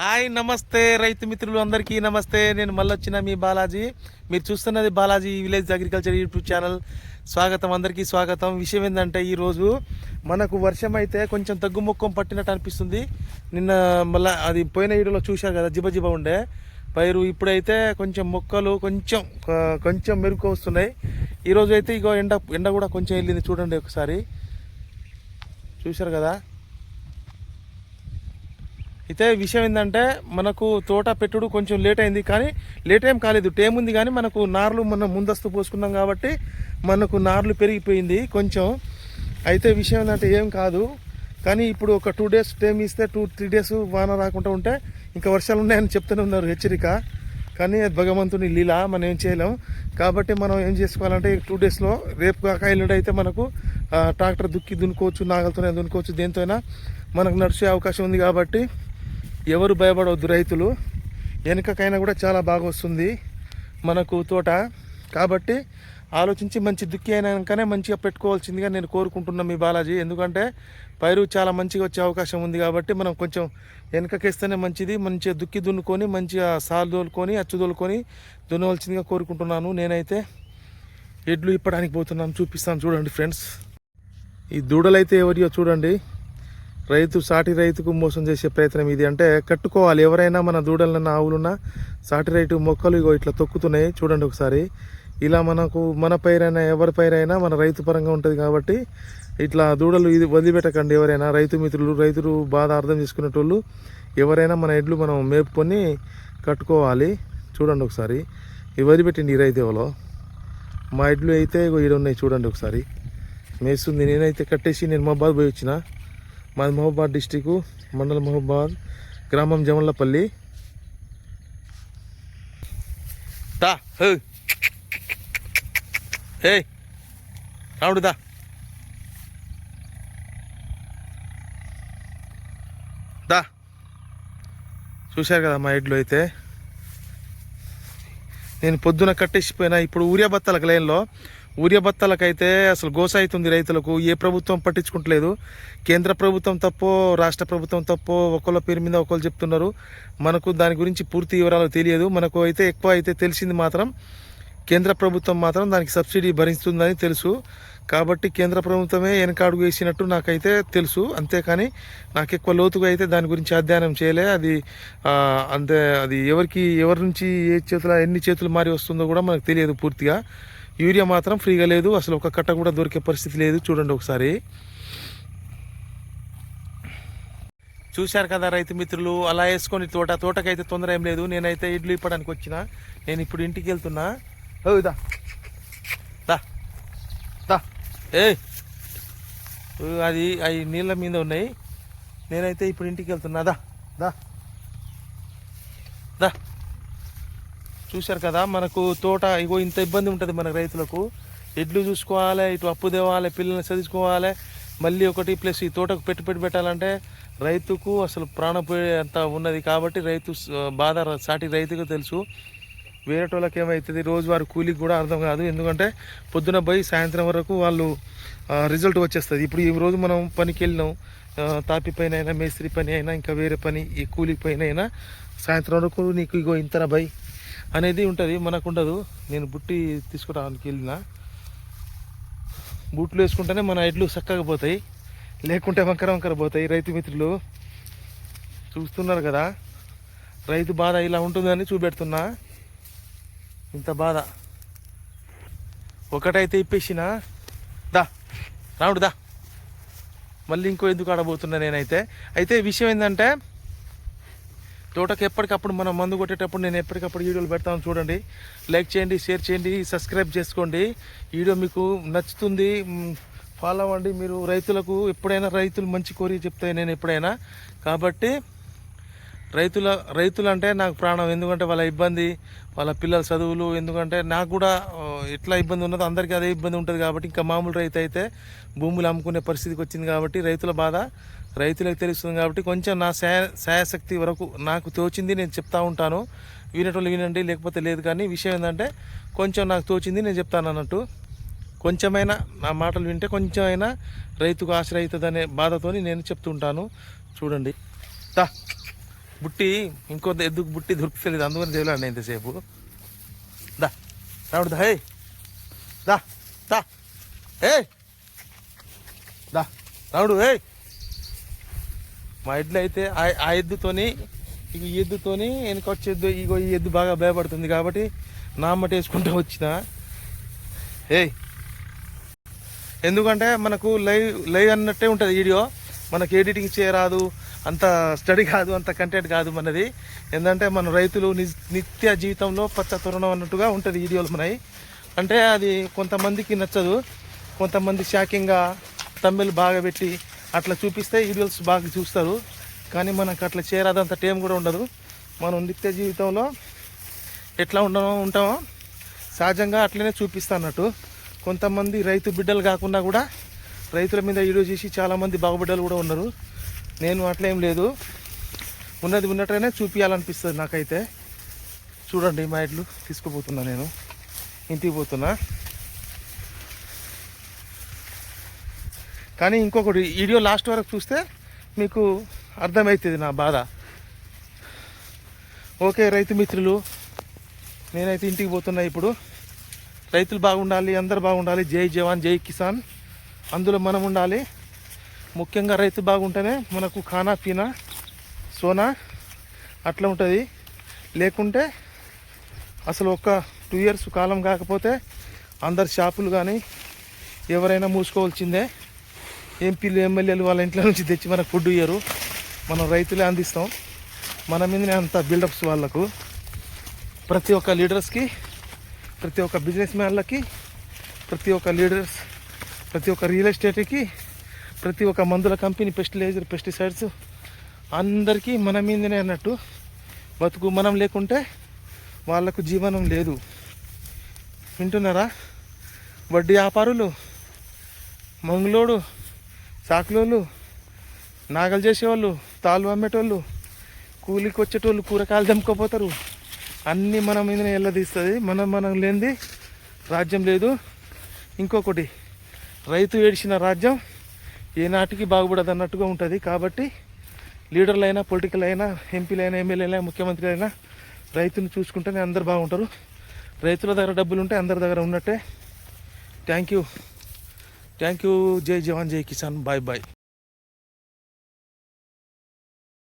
Hi నమస్తే రైతు మిత్రులు అందరికీ నమస్తే. నేను మళ్ళీ వచ్చిన మీ బాలాజీ. మీరు చూస్తున్నది Balaji village agriculture YouTube channel. స్వాగతం అందరికీ స్వాగతం. విషయం ఏంటంటే ఈరోజు మనకు వర్షం అయితే కొంచెం తగ్గుముఖం పట్టినట్టు అనిపిస్తుంది. నిన్న మళ్ళీ అది పోయిన వీడియోలో చూశారు కదా జిబ జిబ ఉండే. పైరు ఇప్పుడైతే కొంచెం మొక్కలు కొంచెం కొంచెం మెరుగు వస్తున్నాయి. ఈరోజు అయితే ఇగో ఎండ ఎండ కూడా కొంచెం వెళ్ళింది చూడండి ఒకసారి. చూశారు కదా? అయితే విషయం ఏంటంటే మనకు తోట పెట్టుడు కొంచెం లేట్ అయింది కానీ లేట్ ఏం కాలేదు. టైం ఉంది కానీ మనకు నార్లు మనం ముందస్తు పోసుకున్నాం కాబట్టి మనకు నార్లు పెరిగిపోయింది కొంచెం. అయితే విషయం ఏంటంటే ఏం కాదు. కానీ ఇప్పుడు ఒక టూ డేస్ టైం ఇస్తే టూ త్రీ డేస్ వాన రాకుండా ఉంటే ఇంకా వర్షాలు ఉన్నాయని చెప్తూనే ఉన్నారు హెచ్చరిక. కానీ అది భగవంతుని లీల మనం ఏం చేయలేం. కాబట్టి మనం ఏం చేసుకోవాలంటే టూ డేస్లో రేపు కాక ఎల్లుండి అయితే మనకు ట్రాక్టర్ దుక్కి దున్నుకోవచ్చు నాగలతోనే దున్నుకోవచ్చు దేనితోనైనా మనకు నడిచే అవకాశం ఉంది కాబట్టి ఎవరు భయపడవద్దు రైతులు. వెనుకకైనా కూడా చాలా బాగా వస్తుంది మనకు తోట. కాబట్టి ఆలోచించి మంచి దుక్కి అయినాకనే మంచిగా పెట్టుకోవాల్సిందిగా నేను కోరుకుంటున్నాను మీ బాలాజీ. ఎందుకంటే పైరు చాలా మంచిగా వచ్చే అవకాశం ఉంది కాబట్టి మనం కొంచెం వెనకకేస్తేనే మంచిది. మంచిగా దుక్కి దున్నుకొని మంచిగా సాలు దోలుకొని అచ్చు దోలుకొని దున్నవలసిందిగా కోరుకుంటున్నాను నేనైతే. ఎడ్లు ఇప్పడానికి పోతున్నాను చూపిస్తాను. చూడండి ఫ్రెండ్స్. ఈ దూడలైతే ఎవరియో చూడండి. రైతు సాటి రైతుకు మోసం చేసే ప్రయత్నం ఇది. అంటే కట్టుకోవాలి. ఎవరైనా మన దూడలన్న ఆవులున్నా సాటి రైతు మొక్కలు ఇగో ఇట్లా తొక్కుతున్నాయి. చూడండి ఒకసారి. ఇలా మనకు మన పైరైనా ఎవరి పైరైనా మన రైతు పరంగా ఉంటుంది కాబట్టి ఇట్లా దూడలు ఇది వదిలిపెట్టకండి ఎవరైనా. రైతు మిత్రులు రైతులు బాధ అర్థం చేసుకునేటోళ్ళు ఎవరైనా మన ఎడ్లు మనం మేపుకొని కట్టుకోవాలి. చూడండి ఒకసారి. ఇవి వదిలిపెట్టిండి ఈ రైతు ఎవరో మా ఎడ్లు అయితే ఇగో ఈడ ఉన్నాయి చూడండి ఒకసారి. మేస్తుంది. నేనైతే కట్టేసి నేను మహబాద్ పోయి వచ్చిన. మాది మహబాద్ డిస్టిక్ మండల మహబాద్ గ్రామం జమల్లపల్లి. దా హే. రాముడు దా దా చూశారు కదా మా ఎడ్లు అయితే. నేను పొద్దున కట్టేసిపోయినా ఇప్పుడు ఊరియా బత్తాలకు లైన్లో ఉరియబత్తలకైతే అసలు గోస అవుతుంది రైతులకు. ఏ ప్రభుత్వం పట్టించుకుంటలేదు. కేంద్ర ప్రభుత్వం తప్పో రాష్ట్ర ప్రభుత్వం తప్పో ఒకళ్ళ పేరు మీద ఒకళ్ళు చెప్తున్నారు. మనకు దాని గురించి పూర్తి వివరాలు తెలియదు. మనకు అయితే ఎక్కువ అయితే తెలిసింది మాత్రం కేంద్ర ప్రభుత్వం మాత్రం దానికి సబ్సిడీ భరిస్తుందని తెలుసు. కాబట్టి కేంద్ర ప్రభుత్వమే వెనకాడుగు వేసినట్టు నాకైతే తెలుసు. అంతేకాని నాకు ఎక్కువ లోతుగా అయితే దాని గురించి అధ్యయనం చేయలే. అది అంతే అది ఎవరికి ఎవరి నుంచి ఏ చేతుల ఎన్ని చేతులు మారి వస్తుందో కూడా మనకు తెలియదు పూర్తిగా. యూరియా మాత్రం ఫ్రీగా లేదు అసలు ఒక కట్ట కూడా దొరికే పరిస్థితి లేదు. చూడండి ఒకసారి. చూశారు కదా రైతు మిత్రులు అలా వేసుకొని తోట తోటకైతే తొందర ఏం లేదు. నేనైతే ఇడ్లీ ఇప్పడానికి వచ్చిన. నేను ఇప్పుడు ఇంటికి వెళ్తున్నా. ఓ దా. దా. దా. ఏ అది అవి నీళ్ళ మీద ఉన్నాయి. నేనైతే ఇప్పుడు ఇంటికి వెళ్తున్నా. దా. దా. దా. చూశారు కదా మనకు తోట ఇగో ఇంత ఇబ్బంది ఉంటుంది మన రైతులకు. ఎడ్లు చూసుకోవాలి ఇటు అప్పు తేవాలి పిల్లల్ని చదువుకోవాలి మళ్ళీ ఒకటి ప్లస్ ఈ తోటకు పెట్టుబడి పెట్టాలంటే రైతుకు అసలు ప్రాణపోయే అంత ఉన్నది కాబట్టి రైతు బాధ సాటి రైతుకు తెలుసు. వేరేటోళ్ళకి ఏమవుతుంది రోజువారి కూలికి కూడా అర్థం కాదు. ఎందుకంటే పొద్దున పోయి సాయంత్రం వరకు వాళ్ళు రిజల్ట్ వచ్చేస్తుంది. ఇప్పుడు ఈ రోజు మనం పనికి వెళ్ళినాం. తాపి పైన అయినా మేస్త్రి పని అయినా ఇంకా వేరే పని ఈ కూలి పైన అయినా సాయంత్రం వరకు నీకు ఇగో ఇంతన బై? అనేది ఉంటుంది మనకు ఉండదు నేను బుట్టి తీసుకోవడానికి వెళ్ళిన. బూట్లు వేసుకుంటేనే మన ఎడ్లు చక్కగా పోతాయి లేకుంటే వంకర వంకర పోతాయి. రైతు మిత్రులు చూస్తున్నారు కదా రైతు బాధ ఇలా ఉంటుందని చూపెడుతున్నా. ఇంత బాధ. ఒకటైతే ఇప్పేసిన. దా రాముడు దా. మళ్ళీ ఇంకో ఎందుకు ఆడబోతున్నా నేనైతే. అయితే విషయం ఏంటంటే తోటకి ఎప్పటికప్పుడు మనం మందు కొట్టేటప్పుడు నేను ఎప్పటికప్పుడు వీడియోలు పెడతాను చూడండి. లైక్ చేయండి షేర్ చేయండి సబ్స్క్రైబ్ చేసుకోండి. వీడియో మీకు నచ్చుతుంది ఫాలో అవ్వండి. మీరు రైతులకు ఎప్పుడైనా రైతులు మంచి కోరి చెప్తాయి నేను ఎప్పుడైనా. కాబట్టి రైతుల రైతులు అంటే నాకు ప్రాణం. ఎందుకంటే వాళ్ళ ఇబ్బంది వాళ్ళ పిల్లల చదువులు ఎందుకంటే నాకు కూడా ఎట్లా ఇబ్బంది ఉన్నదో అందరికీ అదే ఇబ్బంది ఉంటుంది కాబట్టి ఇంకా మామూలు రైతు అయితే భూములు అమ్ముకునే పరిస్థితికి వచ్చింది కాబట్టి రైతుల బాధ రైతులకు తెలుస్తుంది కాబట్టి కొంచెం నా శాయ శాయశక్తి వరకు నాకు తోచింది నేను చెప్తా ఉంటాను. వినేటోళ్ళు వినండి లేకపోతే లేదు కానీ విషయం ఏంటంటే కొంచెం నాకు తోచింది నేను చెప్తాను అన్నట్టు. కొంచెమైనా నా మాటలు వింటే కొంచెమైనా రైతుకు ఆశ్రయితుందనే బాధతోని నేను చెప్తుంటాను చూడండి. దా. బుట్టి ఇంకో ఎద్దుకు బుట్టి దొరుకుతలేదు? అందుకని తెలియదు ఇంతసేపు. దా రావుడు దా హే దా దా ఏ దా రావుడు ఏ మా ఎడ్లు అయితే ఆ- ఎద్దుతోని ఇక ఈ ఎద్దుతోని వెనకొచ్చే ఎద్దు ఇగో ఈ ఎద్దు బాగా భయపడుతుంది కాబట్టి నామ్మట వేసుకుంటూ వచ్చిన. ఏయ్. ఎందుకంటే మనకు లైవ్ లైవ్ అన్నట్టే ఉంటుంది వీడియో. మనకు ఎడిటింగ్ చేయరాదు అంత స్టడీ కాదు అంత కంటెంట్ కాదు మనది. ఏంటంటే మన రైతులు నిత్య జీవితంలో పచ్చ తరుణం అన్నట్టుగా ఉంటుంది వీడియోలు మనవి అంటే అది కొంతమందికి నచ్చదు కొంతమంది షాకింగ్గా తమ్మిళ్ళు బాగా పెట్టి అట్లా చూపిస్తే వీడియోస్ బాగా చూస్తారు. కానీ మనకు అట్లా చేరాదంత టైం కూడా ఉండదు. మనం నిత్య జీవితంలో ఎట్లా ఉండమో ఉంటామో సహజంగా అట్లనే చూపిస్తా అన్నట్టు. కొంతమంది రైతు బిడ్డలు కాకుండా కూడా రైతుల మీద వీడియో చేసి చాలామంది బాగుబిడ్డలు కూడా ఉన్నారు. నేను అట్లేం లేదు. ఉన్నది ఉన్నట్టుగానే చూపించాలనిపిస్తుంది నాకైతే. చూడండి మా ఇడ్లు తీసుకుపోతున్నా నేను. ఇంటికి పోతున్నా. కానీ ఇంకొకటి వీడియో లాస్ట్ వరకు చూస్తే మీకు అర్థమవుతుంది నా బాధ. ఓకే రైతు మిత్రులు నేనైతే ఇంటికి పోతున్నా ఇప్పుడు. రైతులు బాగుండాలి అందరు బాగుండాలి. జై జవాన్ జై కిసాన్. అందులో మనం ఉండాలి. ముఖ్యంగా రైతు బాగుంటేనే మనకు ఖానా పీనా సోనా అట్లా ఉంటుంది. లేకుంటే అసలు ఒక్క టూ ఇయర్స్ కాలం కాకపోతే అందరు షాపులు కానీ ఎవరైనా మూసుకోవాల్సిందే. ఎంపీలు ఎమ్మెల్యేలు వాళ్ళ ఇంట్లో నుంచి తెచ్చి మనకు ఫుడ్ ఇయ్యరు. మనం రైతులే అందిస్తాం. మన మీదనే అంత బిల్డప్స్ వాళ్ళకు. ప్రతి ఒక్క లీడర్స్కి ప్రతి ఒక్క బిజినెస్ మ్యాన్లకి ప్రతి ఒక్క లీడర్స్ ప్రతి ఒక్క రియల్ ఎస్టేట్కి ప్రతి ఒక్క మందుల కంపెనీ పెస్టిలైజర్ పెస్టిసైడ్స్ అందరికీ మన మీదనే అన్నట్టు బతుకు మనం లేకుంటే వాళ్ళకు జీవనం లేదు. వింటున్నారా? వడ్డీ వ్యాపారులు మంగులోడు సాకులోళ్ళు నాగలు చేసేవాళ్ళు తాళ్ళు అమ్మేటోళ్ళు కూలికి వచ్చేటోళ్ళు కూరగాయలు దమ్ముకోపోతారు. అన్నీ మన మీదనే ఎల్లదీస్తుంది. మనం మనం లేనిది రాజ్యం లేదు. ఇంకొకటి రైతు ఏడిచిన రాజ్యం ఏనాటికి బాగుపడదు అన్నట్టుగా ఉంటుంది. కాబట్టి లీడర్లైనా పొలిటికల్ అయినా ఎంపీలైనా ఎమ్మెల్యేలైనా ముఖ్యమంత్రి అయినా రైతును చూసుకుంటేనే అందరు బాగుంటారు. రైతుల దగ్గర డబ్బులు ఉంటే అందరి దగ్గర ఉన్నట్టే. థ్యాంక్ యూ థ్యాంక్ యూ జై జవాన్ జై కిసాన్. Bye bye